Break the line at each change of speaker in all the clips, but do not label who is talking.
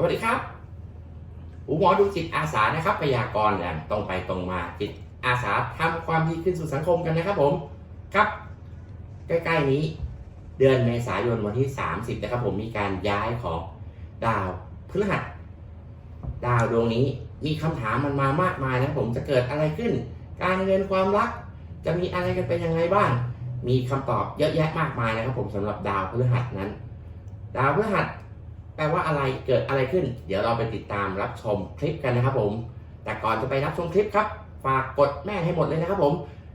สวัสดีครับอูหมอดูจิตอาสานะครับพยากรณ์อย่งตรงไปตรงมาจิตอาสาทำความดีขึ้นสู่สังคมกันนะครับผมครับ ใกล้ๆนี้ เดือนเมษายนวันที่ 30นะครับผมมีการย้ายของดาวพฤหัส ดาวดวงนี้มีคำถามมันมามากมายนะผมจะเกิดอะไรขึ้น การเงินความรัก จะมีอะไรกันเป็นยังไงบ้าง มีคำตอบเยอะแยะมากมายนะครับผมสำหรับดาวพฤหัสนั้น ดาวพฤหัส แปลว่าอะไรเกิดอะไรขึ้น เดี๋ยวเราไปติดตามรับชมคลิปกันนะครับผม แต่ก่อนจะไปรับชมคลิปครับ ฝากกดแม่ให้หมดเลยนะครับผม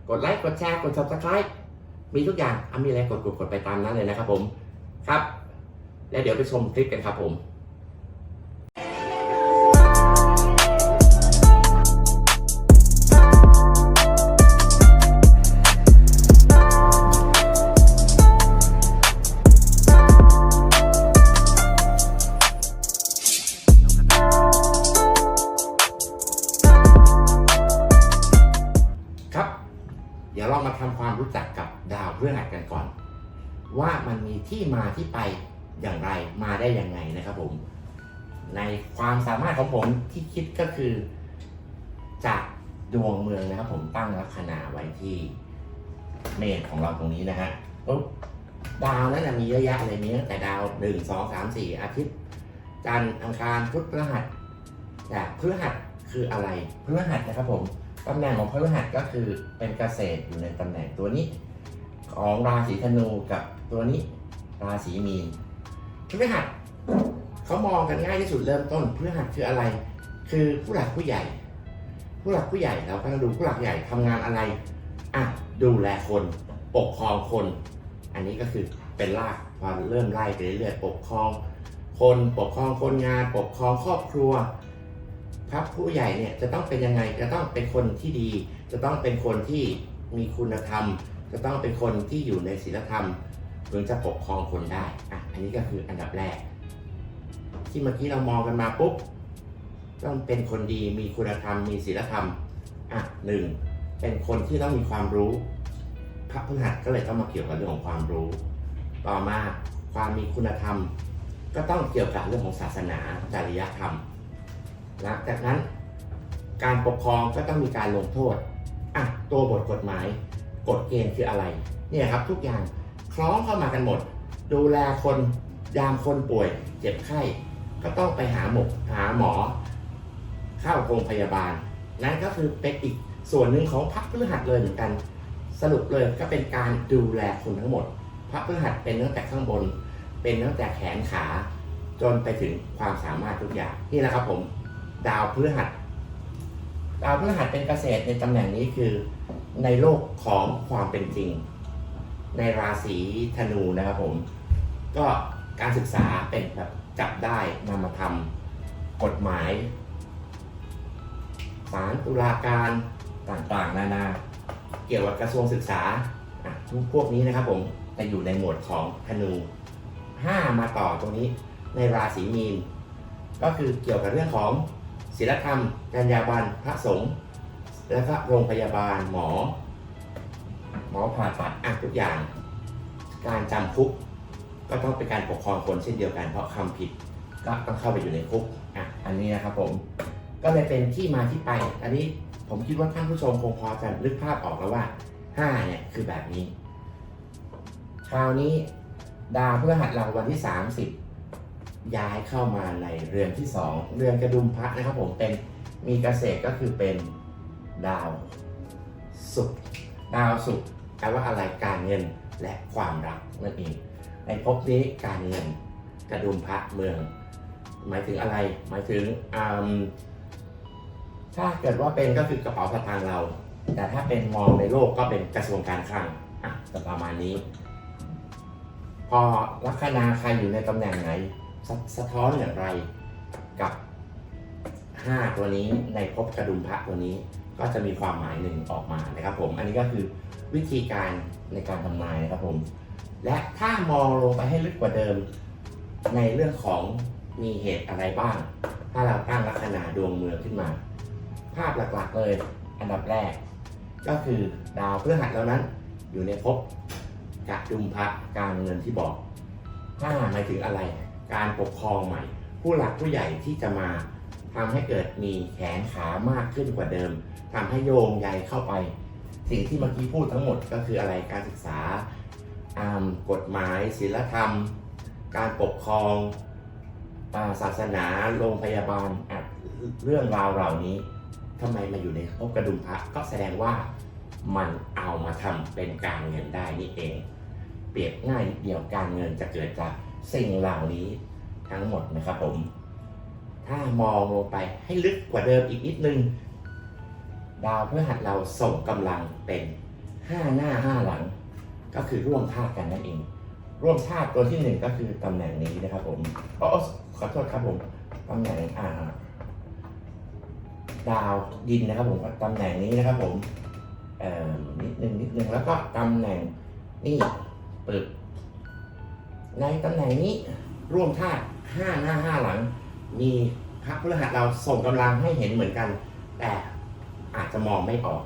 กดไลค์กดแชร์กด subscribe มีทุกอย่างอะมีอะไรกดกดกดไปตามนั้นเลยนะครับผมครับ แล้วเดี๋ยวไปชมคลิปกันครับผม ว่ามันมีที่มาที่ไปอย่างไรมาได้ยังไงนะครับผม ในความสามารถของผมที่คิดก็คือ จากดวงเมืองนะครับ ผมตั้งลัคนาไว้ที่เมษของเราตรงนี้นะฮะปุ๊บดาวนั้นมีเยอะแยะเลยมีตั้แต่ดาวหนึ่งสองสามสี่อาทิตย์ จันทร์อังคารพุธพฤหัสแต่พฤหัสคืออะไรพฤหัสนะครับผมตำแหน่งของพฤหัสก็คือเป็นเกษตรอยู่ในตำแหน่งตัวนี้ ของราศีธนูกับ ตัวนี้ราศีมีนพฤหัสเขามองกันง่ายที่สุดเริ่มต้นพฤหัสคืออะไร คือผู้หลักผู้ใหญ่ ผู้หลักผู้ใหญ่เราก็ต้องดูผู้หลักใหญ่ทำงานอะไรอะดูแลคนปกครองคน อันนี้ก็คือเป็นรากพอเริ่มไล่ไปเรื่อยๆปกครอง คนปกครองคนงาน ปกครองครอบครัวพระผู้ใหญ่เนี่ยจะต้องเป็นยังไงจะต้องเป็นคนที่ดี จะต้องเป็นคนที่มีคุณธรรม จะต้องเป็นคนที่อยู่ในศีลธรรม ถึงจะปกครองคนได้อะอันนี้ก็คืออันดับแรก ที่เมื่อกี้เรามองกันมาปุ๊บต้องเป็นคนดีมีคุณธรรมมีศีลธรรมอะหนึ่งเป็นคนที่ต้องมีความรู้ พระพฤหัสก็เลยต้องมาเกี่ยวกับเรื่องของความรู้ ต่อมาความมีคุณธรรม ก็ต้องเกี่ยวกับเรื่องของศาสนาจริยธรรมหลังจากนั้นการปกครองก็ต้องมีการลงโทษอะตัวบทกฎหมายกฎเกณฑ์คืออะไร เนี่ยครับทุกอย่าง คล้องเข้ามากันหมด ดูแลคนยามคนป่วย เจ็บไข้ก็ต้องไปหาหมกหาหมอ เข้าโรงพยาบาล นั่นก็คือเป็นอีกส่วนหนึ่งของพระพฤหัสเลยเหมือนกัน สรุปเลยก็เป็นการดูแลคนทั้งหมดพระพฤหัสเป็นตั้งแต่ข้างบน เป็นตั้งแต่แขนขา จนไปถึงความสามารถทุกอย่างนี่แหละครับผม ดาวพฤหัส ดาวพฤหัสเป็นเกษตรในตำแหน่งนี้คือ ในโลกของความเป็นจริง ในราศีธนูนะครับผม ก็การศึกษาเป็นแบบจับได้นำมาทำกฎหมายศาลตุลาการต่างๆ นานาเกี่ยวกับกระทรวงศึกษาอะพวกนี้นะครับผมจะอยู่ในหมวดของธนูห้ามาต่อตรงนี้ในราศีมีน ก็คือเกี่ยวกับเรื่องของศีลธรรมจรรยาบรรณพระสงฆ์แล้วก็โรงพยาบาลหมอ หมอผ่าตัดอะทุกอย่าง การจำคุก ก็ต้องเป็นการปกครองคนเช่นเดียวกันเพราะคำผิดก็ต้องเข้าไปอยู่ในคุกอะอันนี้นะครับผมก็เลยเป็นที่มาที่ไป อันนี้ผมคิดว่าท่านผู้ชมคงพอจะนึกภาพออกแล้วว่าห้าเนี่ยคือแบบนี้ คราวนี้ดาวพฤหัสเราวันที่ 30 ย้ายเข้ามาในเรือนที่ 2 เรือนกระดุมพระนะครับผมเป็นมีเกษตรก็คือเป็นดาวศุกร์ดาวศุกร์ แปลว่าอะไรการเงินและความรักนั่นเอง ในภพนี้การเงินกระดุมพระเมือง หมายถึงอะไรหมายถึงอืมถ้าเกิดว่าเป็นก็คือกระเป๋าสตางค์เรา แต่ถ้าเป็นมองในโลกก็เป็นกระทรวงการคลังอะจะประมาณนี้ พอลัคนาใครอยู่ในตำแหน่งไหนสะสะท้อนอย่างไรกับ 5 ตัวนี้ในภพกระดุมพระตัวนี้ก็จะมีความหมายหนึ่งออกมานะครับผม อันนี้ก็คือ วิธีการในการทำนายนะครับผม และถ้ามองลงไปให้ลึกกว่าเดิม ในเรื่องของมีเหตุอะไรบ้าง ถ้าเราตั้งลัคนาดวงเมืองขึ้นมา ภาพหลักๆเลยอันดับแรก ก็คือดาวพฤหัสแล้วนั้น อยู่ในภพกระดุมพระการเงินที่บอกห้าหมายถึงอะไร การปกครองใหม่ ผู้หลักผู้ใหญ่ที่จะมาทำให้เกิดมีแขนขามากขึ้นกว่าเดิมทำให้โยงใยเข้าไป สิ่งที่เมื่อกี้พูดทั้งหมดก็คืออะไรการศึกษา กฎหมายศีลธรรม การปกครองอาศาสนาโรงพยาบาลเรื่องราวเหล่านี้ทำไมมาอยู่ในภพกระดุมพระก็แสดงว่ามันเอามาทำเป็นการเงินได้นี่เอง เปรียบง่ายเดียวการเงินจะเกิดจากสิ่งเหล่านี้ทั้งหมดนะครับผม ถ้ามองลงไปให้ลึกกว่าเดิมอีกนิดนึง ดาวพฤหัสเราส่งกำลังเป็นห้าหน้าห้าหลัง ก็คือร่วมธาตุกันนั่นเอง ร่วมธาตุตัวที่หนึ่งก็คือตำแหน่งนี้นะครับผมอ๋อขอโทษครับผมตำแหน่งอ่าดาวดินนะครับผมตำแหน่งนี้นะครับผมเอ่อนิดนึงนิดนึงแล้วก็ตำแหน่งนี่ปึบในตำแหน่งนี้ร่วมธาตุห้าหน้าห้าหลัง มีพระพฤหัสเราส่งกำลังให้เห็นเหมือนกัน แต่ อาจจะมองไม่ออก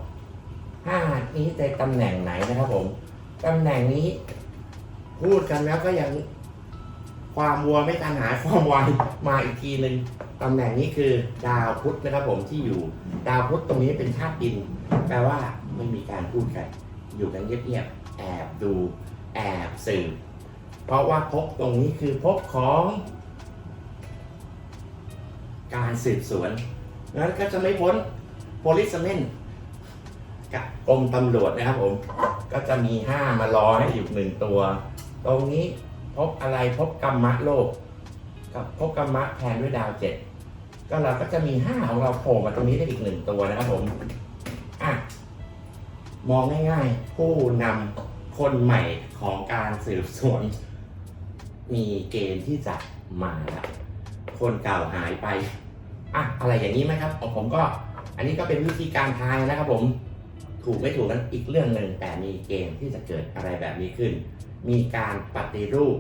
ห้านี้ในตำแหน่งไหนนะครับผมตำแหน่งนี้ พูดกันแล้วก็ยังความวัวไม่ทันหายความวายมาอีกทีหนึ่งตำแหน่งนี้คือดาวพุธนะครับผมที่อยู่ ดาวพุธตรงนี้เป็นธาตุดิน แปลว่าไม่มีการพูดกัน อยู่กันเงียบๆแอบดูแอบสืบเพราะว่าภพตรงนี้คือภพของ การสืบสวนนั้นก็จะไม่พ้น policeman กับกรมตำรวจนะครับผม ก็จะมีห้ามารอให้อยู่หนึ่งตัว ตรงนี้พบอะไรพบกรรมะโลก กับพบกรรมะแทนด้วยดาวเจ็ดก็เราก็จะมีห้าของเราโผล่มาตรงนี้ได้อีกหนึ่งตัวนะครับผมอะมองง่ายๆ ผู้นำคนใหม่ของการสืบสวน มีเกณฑ์ที่จะมาแล้วคนเก่าหายไป อะ อะไรอย่างนี้ไหมครับของผมก็ อันนี้ก็เป็นวิธีการทายนะครับผม ถูกไม่ถูกนั้นอีกเรื่องหนึ่งแต่มีเกณฑ์ที่จะเกิดอะไรแบบนี้ขึ้น มีการปฏิรูป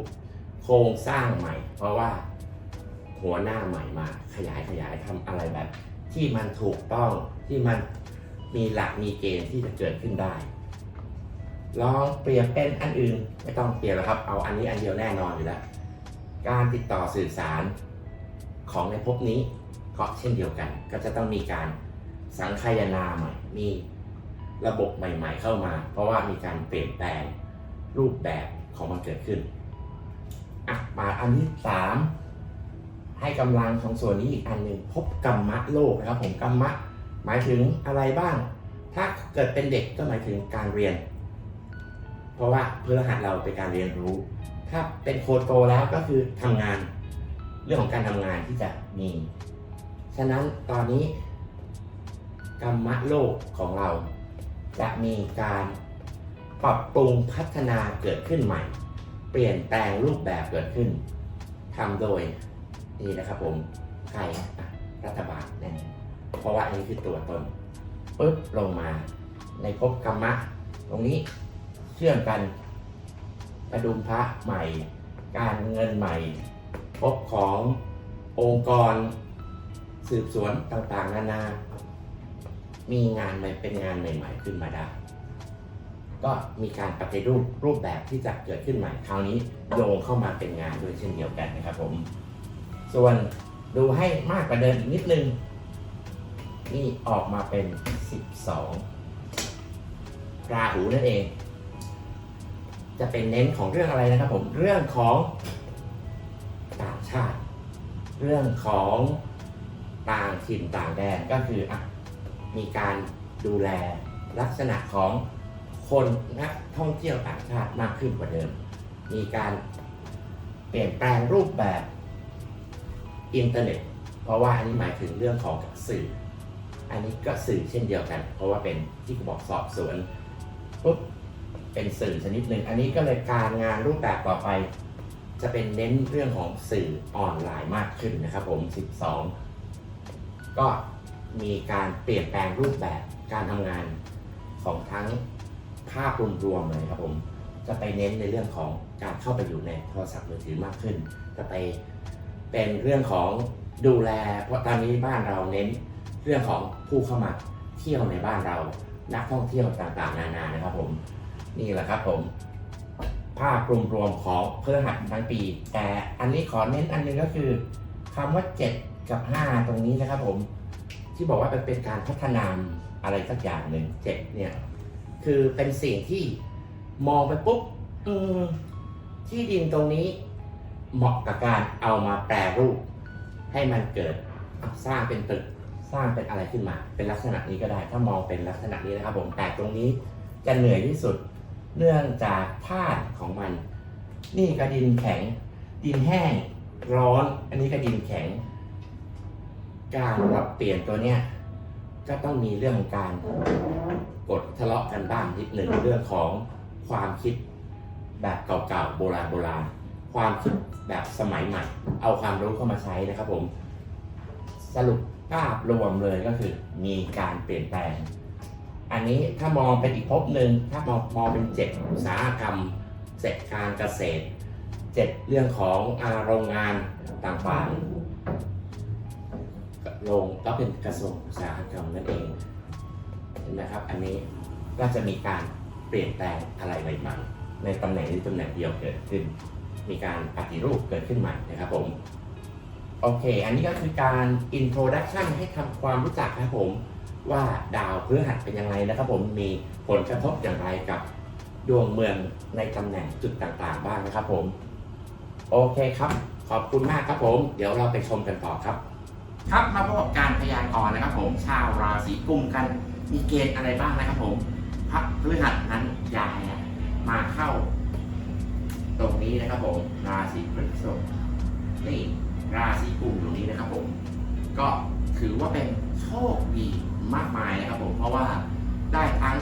โครงสร้างใหม่ เพราะว่าหัวหน้าใหม่มาขยายขยายทำอะไรแบบ ที่มันถูกต้องที่มันมีหลักมีเกณฑ์ที่จะเกิดขึ้นได้ ลองเปรียบเป็นอันอื่นไม่ต้องเปรียบแล้วครับ เอาอันนี้อันเดียวแน่นอนอยู่แล้ว การติดต่อสื่อสารของในภพนี้ก็เช่นเดียวกัน ก็จะต้องมีการ สังคายนาใหม่มีระบบใหม่ ๆ เข้ามา เพราะว่ามีการเปลี่ยนแปลงรูปแบบของมันเกิดขึ้นอะมาอันที่สามให้กำลังของส่วนนี้อีกอันหนึ่งพบกรรมะโลกนะครับผมกรรมะหมายถึงอะไรบ้าง ถ้าเกิดเป็นเด็กก็หมายถึงการเรียน เพราะว่าเพื่อหัสเราเป็นการเรียนรู้ ถ้าเป็นโคโตแล้วก็คือทำงาน เรื่องของการทำงานที่จะมี ฉะนั้นตอนนี้ กรรมะโลกของเรา จะมีการปรับปรุงพัฒนาเกิดขึ้นใหม่ เปลี่ยนแปลงรูปแบบเกิดขึ้นทำโดยนี่นะครับผมใครรัฐบาลแน่เพราะว่าอันนี้คือตัวตนปุ๊บลงมาในภพกรรมะ ตรงนี้เชื่อมกันกระดุมพระใหม่ การเงินใหม่ภพขององค์กร สืบสวนต่างๆ นานา มีงานใหม่เป็นงานใหม่ ๆ ขึ้นมาได้ ก็มีการปฏิรูปรูปแบบที่จะเกิดขึ้นใหม่คราวนี้โยงเข้ามาเป็นงานด้วยเช่นเดียวกันนะครับผม ส่วนดูให้มากกว่าเดิมอีกนิดนึง นี่ออกมาเป็น 12 ราหูนั่นเอง จะเป็นเน้นของเรื่องอะไรนะครับผมเรื่องของต่างชาติ เรื่องของต่างถิ่นต่างแดนก็คืออะ มีการดูแลลักษณะของคนนักท่องเที่ยวต่างชาติมากขึ้นกว่าเดิม มีการเปลี่ยนแปลงรูปแบบอินเทอร์เน็ต เพราะว่าอันนี้หมายถึงเรื่องของสื่อ อันนี้ก็สื่อเช่นเดียวกัน เพราะว่าเป็นที่เขาบอกสอบสวนปุ๊บเป็นสื่อชนิดหนึ่ง อันนี้ก็เลยการงานรูปแบบต่อไป จะเป็นเน้นเรื่องของสื่อออนไลน์มากขึ้นนะครับผม 12 ก็ มีการเปลี่ยนแปลงรูปแบบการทำงานของทั้งภาพรวมๆเลยครับผมจะไปเน้นในเรื่องของการเข้าไปอยู่ในโทรศัพท์มือถือมากขึ้น จะไปเป็นเรื่องของดูแล เพราะตอนนี้บ้านเราเน้นเรื่องของผู้เข้ามาเที่ยวในบ้านเรา นักท่องเที่ยวต่างๆ นานานะครับผม นี่แหละครับผม ภาพรวมๆของเพื่อหัสทั้งปี แต่อันนี้ขอเน้นอันนึงก็คือคำว่าเจ็ดกับห้าตรงนี้นะครับผม ที่บอกว่าเป็นเป็นการพัฒนาอะไรสักอย่างหนึ่งเจ็ดเนี่ย คือเป็นสิ่งที่มองไปปุ๊บที่ดินตรงนี้เหมาะกับการเอามาแปรรูป ให้มันเกิดสร้างเป็นตึกสร้างเป็นอะไรขึ้นมา เป็นลักษณะนี้ก็ได้ ถ้ามองเป็นลักษณะนี้นะครับผมแต่ตรงนี้จะเหนื่อยที่สุด เนื่องจากธาตุของมัน นี่ก็ดินแข็ง ดินแห้ง ร้อน อันนี้ก็ดินแข็ง การปรับเปลี่ยนตัวเนี้ยก็ต้องมีเรื่องของการกดทะเลาะกันบ้างนิดหนึ่งเรื่องของความคิดแบบเก่าๆโบราณโบราณความคิดแบบสมัยใหม่ เอาความรู้เข้ามาใช้นะครับผม สรุปภาพรวมเลยก็คือมีการเปลี่ยนแปลง อันนี้ถ้ามองเป็นอีกภพหนึ่งถ้ามองมองเป็นเจ็ดอุตสาหกรรมเจ็ดการเกษตรเจ็ดเรื่องของอาโรงงานต่างๆ โรงก็เป็นกระทรวงอุตสาหกรรมนั่นเองเห็นไหมครับ อันนี้ก็จะมีการเปลี่ยนแปลงอะไรใหม่ๆในตำแหน่งนี้ตำแหน่งเดียวเกิดขึ้น มีการปฏิรูปเกิดขึ้นใหม่นะครับผมโอเค อันนี้ก็คือการ introduction ให้ทำความรู้จักนะครับผมว่าดาวพฤหัสเป็นยังไงนะครับผมมีผลกระทบอย่างไรกับดวงเมืองในตำแหน่งจุดต่างๆ บ้างนะครับผม โอเคครับ ขอบคุณมากครับผม เดี๋ยวเราไปชมกันต่อครับ ครับมาพบกับการพยากรณ์นะครับ ผมชาวราศีกุมกันมีเกณฑ์อะไรบ้างนะครับ ผมพระพฤหัสนั้นย้ายมาเข้า ตรงนี้นะครับ ผมราศีพฤษภนี่ราศีกุมตรงนี้นะครับ ผมก็ถือว่าเป็นโชคดีมากมายนะครับ ผมเพราะว่าได้ทั้ง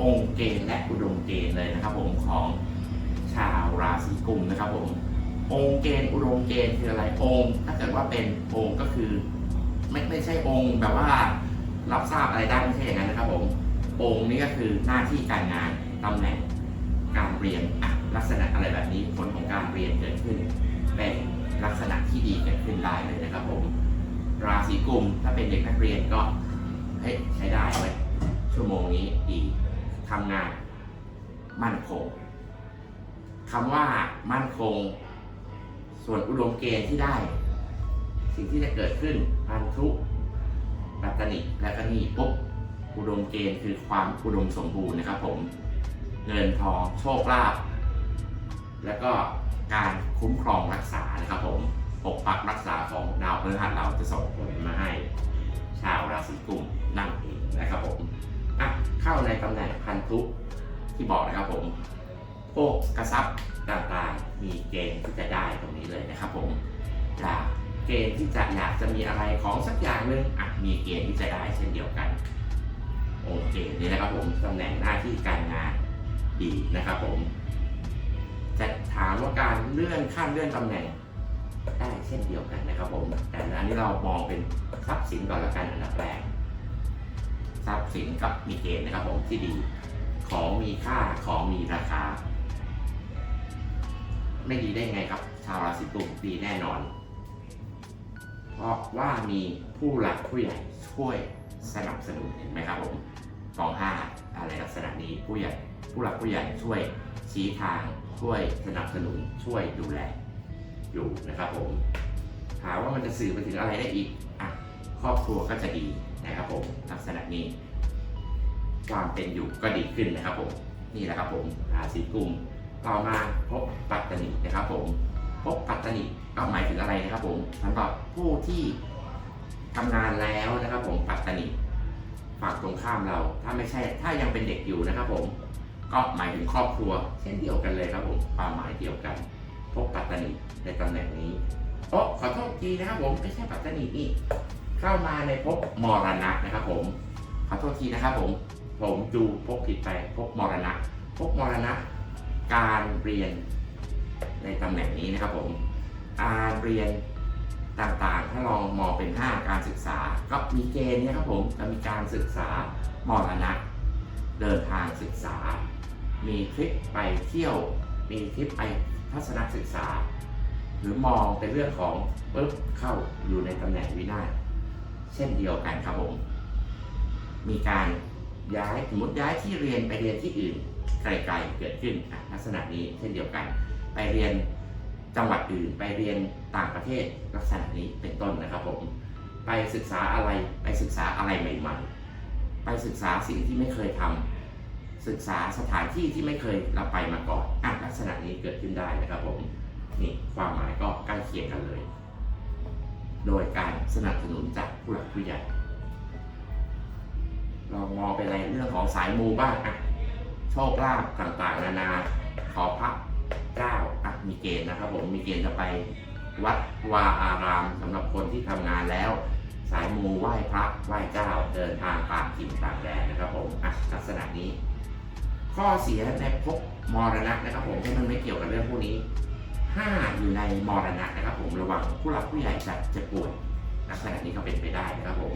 องค์เกณฑ์และอุดมเกณฑ์เลยนะครับ ผมของชาวราศีกุมนะครับ ผม องค์เกณฑ์อุดมเกณฑ์คืออะไรองค์ ถ้าเกิดว่าเป็นองค์ก็คือ ไม่ไม่ใช่องค์แบบว่ารับทราบอะไรได้ไม่ใช่อย่างนั้นนะครับผมองค์นี้ก็คือหน้าที่การงานตำแหน่งการเรียนอะลักษณะอะไรแบบนี้ผลของการเรียนเกิดขึ้น เป็นลักษณะที่ดีเกิดขึ้นได้เลยนะครับผมราศีกุมถ้าเป็นเด็กนักเรียนก็เฮ้ยใช้ได้เว้ยชั่วโมงนี้ดีทำงานมั่นคงคำว่ามั่นคง ส่วนอุดมเกณฑ์ที่ได้ สิ่งที่จะเกิดขึ้นพันธุปัตตนิและก็นี่ปุ๊บอุดมเกณฑ์คือความอุดมสมบูรณ์นะครับ ผมเงินทองโชคลาภแล้วก็การคุ้มครองรักษานะครับ ผมปกปักรักษาของดาวพฤหัสเราจะส่งผลมาให้ ชาวราศีกุมนั่นเองนะครับผมอะเข้าในตำแหน่งพันธุที่บอกนะครับผม พวกกระซับต่างๆมีเกณฑ์ที่จะได้ตรงนี้เลยนะครับผมอยากเกณฑ์ที่จะอยากจะมีอะไรของสักอย่างหนึ่งอะมีเกณฑ์ที่จะได้เช่นเดียวกัน โอเคนี่นะครับผมตำแหน่งหน้าที่การงานดีนะครับผมจะถามว่าการเลื่อนขั้นเลื่อนตำแหน่งได้เช่นเดียวกันนะครับผม แต่อันนี้เรามองเป็นทรัพย์สินก่อนละกันอันดับแรกทรัพย์สินกับมีเกณฑ์นะครับผมที่ดี ของมีค่าของมีราคา ไม่ดีได้ไงครับ ชาวราศีกุมดีแน่นอน เพราะว่ามีผู้หลักผู้ใหญ่ช่วยสนับสนุนเห็นไหมครับผมกองห้าอะไรลักษณะนี้ผู้ใหญ่ผู้หลักผู้ใหญ่ช่วยชี้ทางช่วยสนับสนุนช่วยดูแลอยู่นะครับผมถามว่ามันจะสื่อไปถึงอะไรได้อีกอะครอบครัวก็จะดีนะครับผมลักษณะนี้ความเป็นอยู่ก็ดีขึ้นนะครับผมนี่แหละครับผมราศีกุม ต่อมาพบปัตตนินะครับผมพบปัตตนิก็หมายถึงอะไรนะครับผมสำหรับผู้ที่ทำงานแล้วนะครับ ผมปัตตนิฝั่งตรงข้ามเรา ถ้าไม่ใช่ ถ้ายังเป็นเด็กอยู่นะครับ ผมก็หมายถึงครอบครัว เช่นเดียวกันเลยครับผมความหมายเดียวกันพบปัตตนิในตำแหน่งนี้โอ้ขอโทษทีนะครับผมไม่ใช่ปัตตนินี่เข้ามาในภพมรณะนะครับ ผมขอโทษทีนะครับ ผม ผมดูพบผิดไปพบมรณะพบมรณะ การเรียนในตำแหน่งนี้นะครับผมการเรียนต่างๆ ถ้าลองมองเป็น 5 การศึกษา ก็มีเกณฑ์นี่ยครับผมจะมีการศึกษามรณะ เดินทางศึกษา มีทริปไปเที่ยว มีทริปไปทัศนศึกษา หรือมองเป็นเรื่องของปุ๊บเข้าอยู่ในตำแหน่งวินาศเช่นเดียวกันครับผม มีการย้ายสมมติย้ายที่เรียนไปเรียนที่อื่น ไกลๆเกิดขึ้นอะลักษณะนี้เช่นเดียวกัน ไปเรียนจังหวัดอื่น ไปเรียนต่างประเทศลักษณะนี้เป็นต้นนะครับผมไปศึกษาอะไรไปศึกษาอะไรใหม่ๆ ไปศึกษาสิ่งที่ไม่เคยทำศึกษาสถานที่ที่ไม่เคยเราไปมาก่อนอะลักษณะนี้เกิดขึ้นได้นะครับผมนี่ความหมายก็ใกล้เคียงกันเลย โดยการสนับสนุนจากผู้หลักผู้ใหญ่เรามองไปในเรื่องของสายมูบ้างอะ โชคลาภต่างๆ นานา ขอพระเจ้าอะมีเกณฑ์นะครับ ผมมีเกณฑ์จะไปวัดวาอารามสำหรับคนที่ทำงานแล้ว สายมูไหว้พระไหว้เจ้าเดินทางตางถิ่นต่างแดนนะครับ ผมอะลักษณะนี้ ข้อเสียในภพมรณะนะครับ ผมที่มันไม่เกี่ยวกับเรื่องพวกนี้ห้าอยู่ในมรณะนะครับ ผมระวังผู้หลักผู้ใหญ่จะจ็บป่วยลักษณะนี้ก็เป็นไปได้นะครับผม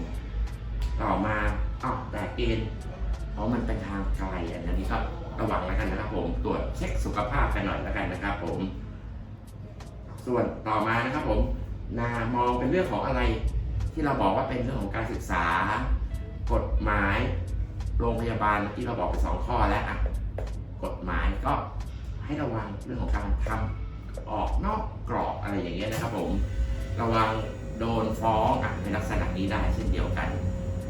ต่อมาอ้าวแต่เกณฑ์ ราะมันเป็นทางไกลอันนี้ก็ระวังแล้วกันนะครับผมตรวจเช็คสุขภาพกันหน่อยแล้วกันนะครับผม ส่วนต่อมานะครับผมนามองเป็นเรื่องของอะไร ที่เราบอกว่าเป็นเรื่องของการศึกษา กฎหมาย โรงพยาบาลเมื่เราบอกไปสองข้อแล้วอะกฎหมายก็ให้ระวังเรื่องของการทำออกนอกกรอบอะไรอย่างเงี้ยนะครับผม ระวังโดนฟ้องอะในลักษณะนี้ได้เช่นเดียวกัน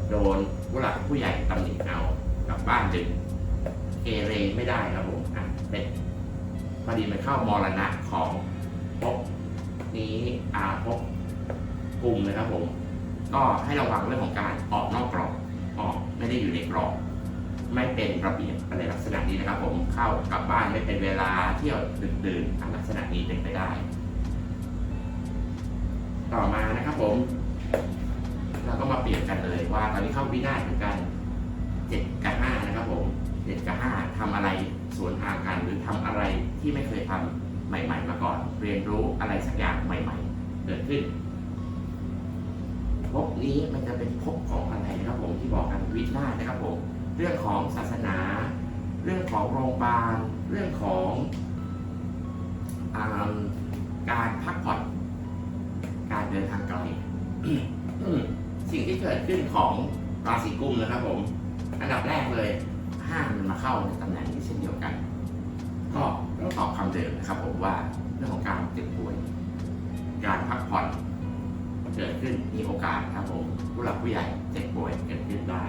โดนผู้หลักผู้ใหญ่ตำหนิเอา กลับบ้านดึงเกเรไม่ได้ครับผมอะเป็นพอดีมันเข้ามรณะของภพนี้อาภพกลุ่มนะครับผม ก็ให้ระวังเรื่องของการออกนอกกรอบออกไม่ได้อยู่ในกรอบไม่เป็นระเบียบอะไรลักษณะนี้นะครับ ผมเข้ากลับบ้านไม่เป็นเวลาเที่ยวดึกดื่นอะลักษณะนี้เป็นไปได้ ต่อมานะครับผม เราก็มาเปลี่ยนกันเลยว่าตอนนี้เข้าวินาศเหมือนกัน เจ็ดกับห้านะครับผมเจ็ดกับห้าทำอะไรสวนทางกันหรือทำอะไรที่ไม่เคยทำใหม่ ๆ มาก่อน เรียนรู้อะไรสักอย่างใหม่ ๆ เกิดขึ้นภพนี้มันจะเป็นภพของอะไรนะครับผมที่บอกกันวินาศนะครับผมเรื่องของศาสนา เรื่องของโรงพยาบาล เรื่องของอาการพักผ่อนการเดินทางไกลสิ่งที่เกิดขึ้นของราศีกุมนะครับผม อันดับแรกเลยห้ามันมาเข้าในตำแหน่งนี้เช่นเดียวกัน ก็ต้องตอบคำเดิมนะครับผมว่าเรื่องของการเจ็บป่วย การพักผ่อนเกิดขึ้นมีโอกาสครับผมผู้หลักผู้ใหญ่เจ็บป่วยเกิดขึ้นได้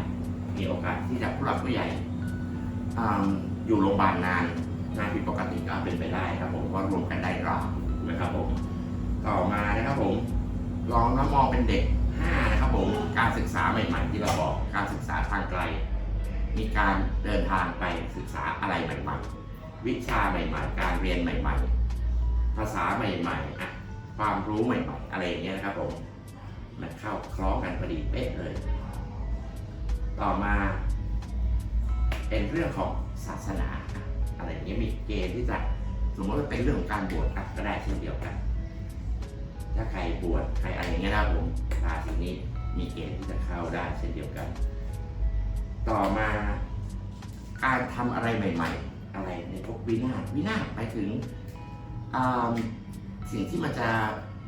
มีโอกาสที่จะผู้หลักผู้ใหญ่อยู่โรงพยาบาลนานนานผิดปกติก็เป็นไปได้ครับผมว่ารวมกันได้ราวนะครับผมต่อมานะครับผมลองน้ำมองเป็นเด็ก5นะครับผมการศึกษาใหม่ ๆ ที่เราบอกการศึกษาทางไกล มีการเดินทางไปศึกษาอะไรใหม่ๆ วิชาใหม่ๆ การเรียนใหม่ๆ ภาษาใหม่ๆอะความรู้ใหม่ๆ อะไรอย่างเงี้ยนะครับผมมันเข้าคล้องกันพอดีเป๊ะเลย ต่อมาเป็นเรื่องของศาสนาอะไรอย่างเงี้ยมีเกณฑ์ที่จะสมมติว่าเป็นเรื่องของการบวชก็ได้เช่นเดียวกัน ถ้าใครบวชใครอะไรอย่างเงี้ยนะผมราศีนี้มีเกณฑ์ที่จะเข้าได้เช่นเดียวกัน ต่อมาการทำอะไรใหม่ ๆ อะไรในพวกวินาศวินาศไปถึงสิ่งที่มันจะ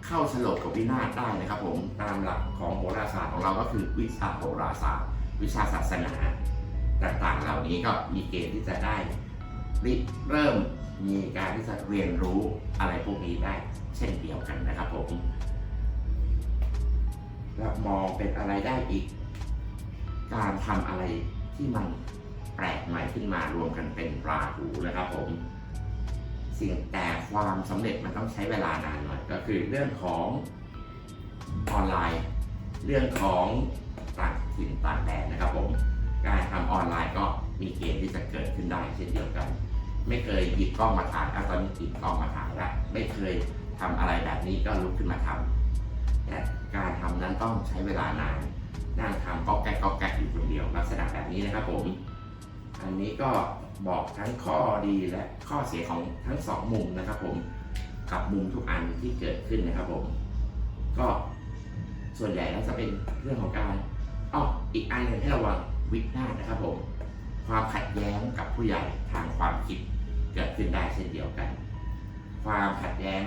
เข้าฉลกกับวินาศได้นะครับผมตามหลักของโหราศาสตร์ของเราก็คือวิชาโหราศาสตร์ วิชาศาสนาต่างๆ เหล่านี้ก็มีเกณฑ์ที่จะได้ริเริ่มมีการที่จะเรียนรู้อะไรพวกนี้ได้ เช่นเดียวกันนะครับผมแล้วมองเป็นอะไรได้อีก การทำอะไรที่มันแปลกใหม่ขึ้นมารวมกันเป็นราหูนะครับผม สิ่งแต่ความสำเร็จมันต้องใช้เวลานานหน่อยก็คือเรื่องของออนไลน์ เรื่องของต่างถิ่นต่างแดนนะครับผม การทำออนไลน์ก็มีเกณฑ์ที่จะเกิดขึ้นได้เช่นเดียวกัน ไม่เคยหยิบกล้องมาถ่ายอะตอนนี้หยิบกล้องมาถ่ายล้วไม่เคยทำอะไรแบบนี้ก็ลุกขึ้นมาทำแต่การทำนั้นต้องใช้เวลานาน นั่งทำก็แก๊กก็แก๊กอยู่คนเดียวลักษณะแบบนี้นะครับผม อันนี้ก็บอกทั้งข้อดีและข้อเสียของทั้งสองมุมนะครับผมกับมุมทุกอันที่เกิดขึ้นนะครับผม ก็ส่วนใหญ่แล้วจะเป็นเรื่องของการอ๋ออีกอันหนึ่งให้ระวังวิกนานะครับผม ความขัดแย้งกับผู้ใหญ่ทางความคิดเกิดขึ้นได้เช่นเดียวกัน ความขัดแย้ง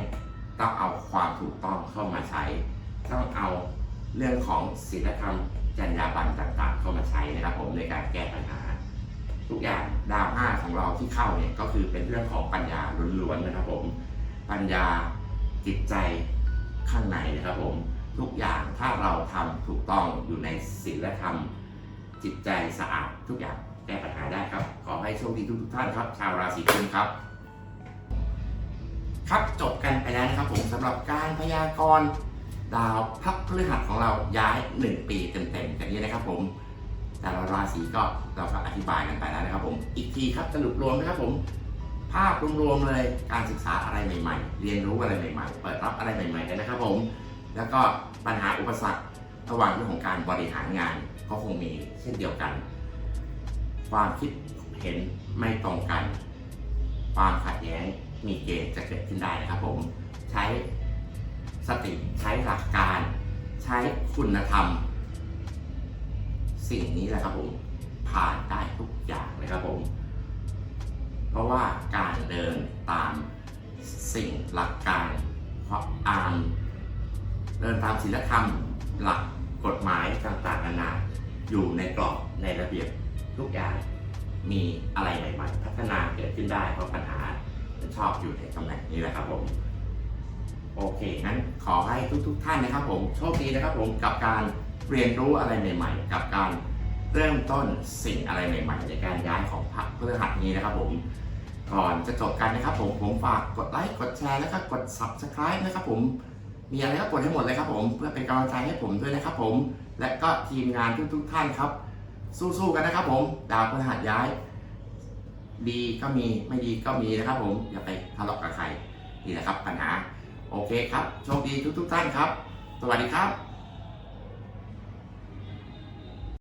ต้องเอาความถูกต้องเข้ามาใช้ ต้องเอา เรื่องของศีลธรรมจรรยาบรรณต่างๆ เข้ามาใช้นะครับผมในการแก้ปัญหา ทุกอย่างดาวห้าของเราที่เข้าเนี่ยก็คือเป็นเรื่องของปัญญาล้วนๆนะครับผมปัญญาจิตใจข้างในนะครับผมทุกอย่างถ้าเราทำถูกต้องอยู่ในศีลธรรม จิตใจสะอาดทุกอย่างแก้ปัญหาได้ครับ ขอให้โชคดีทุกท่านครับ ชาวราศีกุมครับ ครับจบกันไปแล้วนะครับผมสำหรับการพยากรณ์ ดาวพักพฤหัสของเราย้าย 1 ปีเต็มๆกันนี้นะครับผมแต่ละราศีก็เราก็อธิบายกันไปแล้วนะครับ ผมอีกทีครับสรุปรวมนะครับผม ภาพรวมๆเลยการศึกษาอะไรใหม่ๆ เรียนรู้อะไรใหม่ๆ เปิดรับอะไรใหม่ๆกันนะครับ ผม แล้วก็ปัญหาอุปสรรคระหว่างเรื่องของการบริหารงานก็คงมีเช่นเดียวกัน ความคิดเห็นไม่ตรงกัน ความขัดแย้งมีเกณฑ์จะเกิดขึ้นได้นะครับ ผมใช้ สติใช้หลักการ ใช้คุณธรรม สิ่งนี้แหละครับผมผ่านได้ทุกอย่างเลยครับผม เพราะว่าการเดินตามสิ่งหลักการความอ่านเดินตามศีลธรรมหลักกฎหมายต่างๆนานาอยู่ในกรอบในระเบียบทุกอย่างมีอะไรใหม่ๆพัฒนาเกิดขึ้นได้เพราะปัญหาชอบอยู่ในตำแหน่งนี้แหละครับผม โอเคงั้นขอให้ทุกๆทท่านนะครับผมโชคดีนะครับผมกับการเรียนรู้อะไรใหม่ ๆ กับการเริ่มต้นสิ่งอะไรใหม่ ๆ ในการย้ายของพรรคพฤหัสนี้นะครับผมก่อนจะจบกันนะครับผมผมฝากกดไลค์กดแชร์แล้วก็กด subscribe นะครับผมมีอะไรก็กดให้หมดเลยครับผมเพื่อเป็นกำลังใจให้ผมด้วยนะครับผมและก็ทีมงานทุกๆท่านครับ สู้ๆกันนะครับผมดาวพฤหัสย้าย ดีก็มีไม่ดีก็มีนะครับผมอย่าไปทะเลาะกับใครนี่แหละครับปัญหา โอเคครับ โชคดีทุกๆท่านครับ สวัสดีครับ